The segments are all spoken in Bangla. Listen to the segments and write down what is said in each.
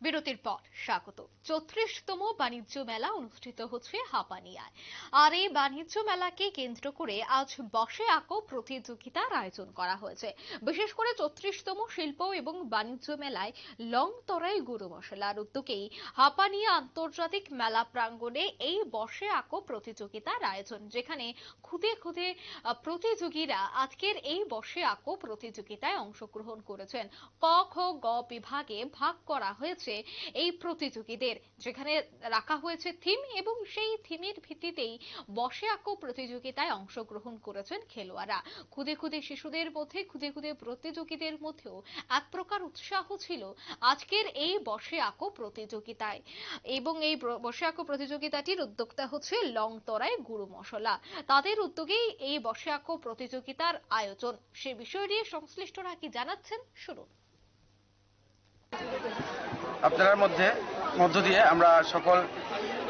বিরতির পর স্বাগত। চৌত্রিশতম বাণিজ্য মেলা অনুষ্ঠিত হচ্ছে হাপানিয়ায়। আর এই বাণিজ্য মেলাকে কেন্দ্র করে আজ বসে আঁকো প্রতিযোগিতার আয়োজন করা হয়েছে। বিশেষ করে চৌত্রিশতম শিল্প এবং বাণিজ্য মেলায় লং তরাই গুঁড়ো মশলার উদ্যোগেই হাপানিয়া আন্তর্জাতিক মেলা প্রাঙ্গণে এই বসে আঁকো প্রতিযোগিতার আয়োজন, যেখানে খুদে খুদে প্রতিযোগীরা আজকের এই বসে আঁকো প্রতিযোগিতায় অংশগ্রহণ করেছেন। ক, খ, গ বিভাগে ভাগ করা হয়েছে এই প্রতিযোগীদের, যেখানে রাখা হয়েছে থিম এবং সেই থিমের ভিত্তিতেই বসে আঁকো প্রতিযোগিতায় অংশগ্রহণ করেছেন খেলোয়াড়রা। খুদে খুদে শিশুদের মধ্যে, খুদে খুদে প্রতিযোগীদের মধ্যেও এক প্রকার উৎসাহ ছিল আজকের এই বসে আঁকো প্রতিযোগিতায়। এবং এই বসে আঁকো প্রতিযোগিতাটির উদ্যোক্তা হচ্ছে লং লংতরায় গুরু মশলা। তাদের উদ্যোগেই এই বসে আঁকো প্রতিযোগিতার আয়োজন। সে বিষয় নিয়ে সংশ্লিষ্টরা কি জানাচ্ছেন? শুনুন। আপনার মধ্যে, মধ্য দিয়ে আমরা সকল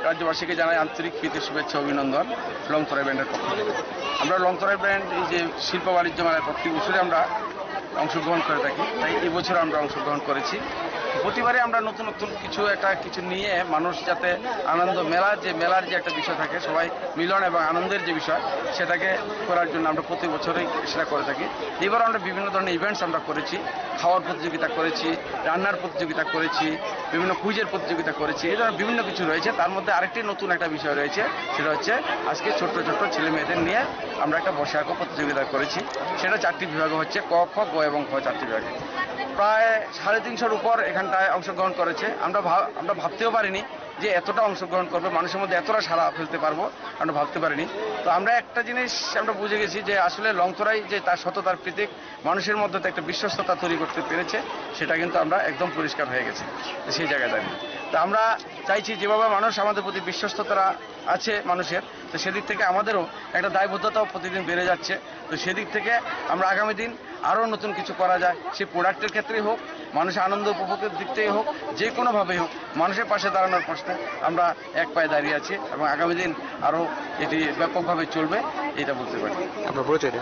রাজ্যবাসীকে জানাই আন্তরিক প্রীতি, শুভেচ্ছা, অভিনন্দন লংতরাই ব্র্যান্ডের পক্ষ থেকে। আমরা লংতরাই ব্র্যান্ড এই যে শিল্প বাণিজ্য মেলায় প্রতি বছরে আমরা অংশগ্রহণ করে থাকি। তাই এই বছর আমরা অংশগ্রহণ করেছি। প্রতিবারে আমরা নতুন নতুন কিছু একটা কিছু নিয়ে মানুষ যাতে আনন্দ মেলার যে মেলার যে একটা বিষয় থাকে, সবাই মিলন এবং আনন্দের যে বিষয়, সেটাকে করার জন্য আমরা প্রতি বছরই সেটা করে থাকি। এবার আমরা বিভিন্ন ধরনের ইভেন্টস আমরা করেছি, খাওয়ার প্রতিযোগিতা করেছি, রান্নার প্রতিযোগিতা করেছি, বিভিন্ন কুইজের প্রতিযোগিতা করেছি, এই ধরনের বিভিন্ন কিছু রয়েছে। তার মধ্যে আরেকটি নতুন একটা বিষয় রয়েছে, সেটা হচ্ছে আজকে ছোট্ট ছোট্ট ছেলে মেয়েদের নিয়ে আমরা একটা বসে আঁকো প্রতিযোগিতা করেছি। সেটা চারটি বিভাগে হচ্ছে, ক, খ, গ এবং খ চারটি বিভাগে। প্রায় সাড়ে তিনশোর উপর এখানটায় অংশগ্রহণ করেছে। আমরা আমরা ভাবতেও পারিনি যে এতটা অংশগ্রহণ করবে, মানুষের মধ্যে এতটা সারা ফেলতে পারব, আমরা ভাবতে পারিনি। তো আমরা একটা জিনিস আমরা বুঝে গেছি যে আসলে লংতরাই যে তার সততার প্রীতিক, মানুষের মধ্যে একটা বিশ্বস্ততা তৈরি করতে পেরেছে, সেটা কিন্তু আমরা একদম পরিষ্কার হয়ে গেছে। সেই জায়গায় দাঁড়িয়ে। তো আমরা চাইছি যেভাবে মানুষ আমাদের প্রতি বিশ্বস্ততা আছে মানুষের তো সেদিক থেকে আমাদেরও একটা দায়বদ্ধতাও প্রতিদিন বেড়ে যাচ্ছে। তো সেদিক থেকে আমরা আগামী দিন আরও নতুন কিছু করা যায়। সেই প্রোডাক্টের ক্ষেত্রেই হোক মানুষের আনন্দ উপভোগের দিক থেকে হোক যে কোনোভাবেই হোক মানুষের পাশে দাঁড়ানোর প্রশ্নে আমরা এক পায়ে দাঁড়িয়ে আছি এবং আগামী দিন আরও এটি ব্যাপকভাবে চলবে এটা বলতে পারি। আপনার পরিচয়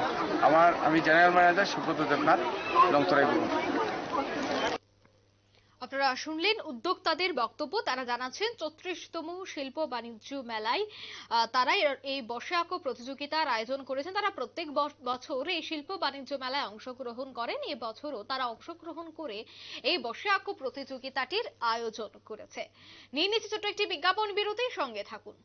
আমার আমি জেনারেল ম্যানেজার সুব্রত দেবনাথ লংতরাই গুরু আপনারা শুনলেন উদ্যোক্তাদের বক্তব্য। তারা জানাচ্ছেন, চৌত্রিশতম শিল্প বাণিজ্য মেলায় তারা এই বসে আঁকো প্রতিযোগিতার আয়োজন করেছেন। তারা প্রত্যেক বছ- বছর এই শিল্প বাণিজ্য মেলায় অংশগ্রহণ করেন। এই বছরও তারা অংশগ্রহণ করে এই বসে আঁকো প্রতিযোগিতাটির আয়োজন করেছে। নিয়ে নিচ্ছে ছোট্ট একটি বিজ্ঞাপন বিরতির সঙ্গে থাকুন।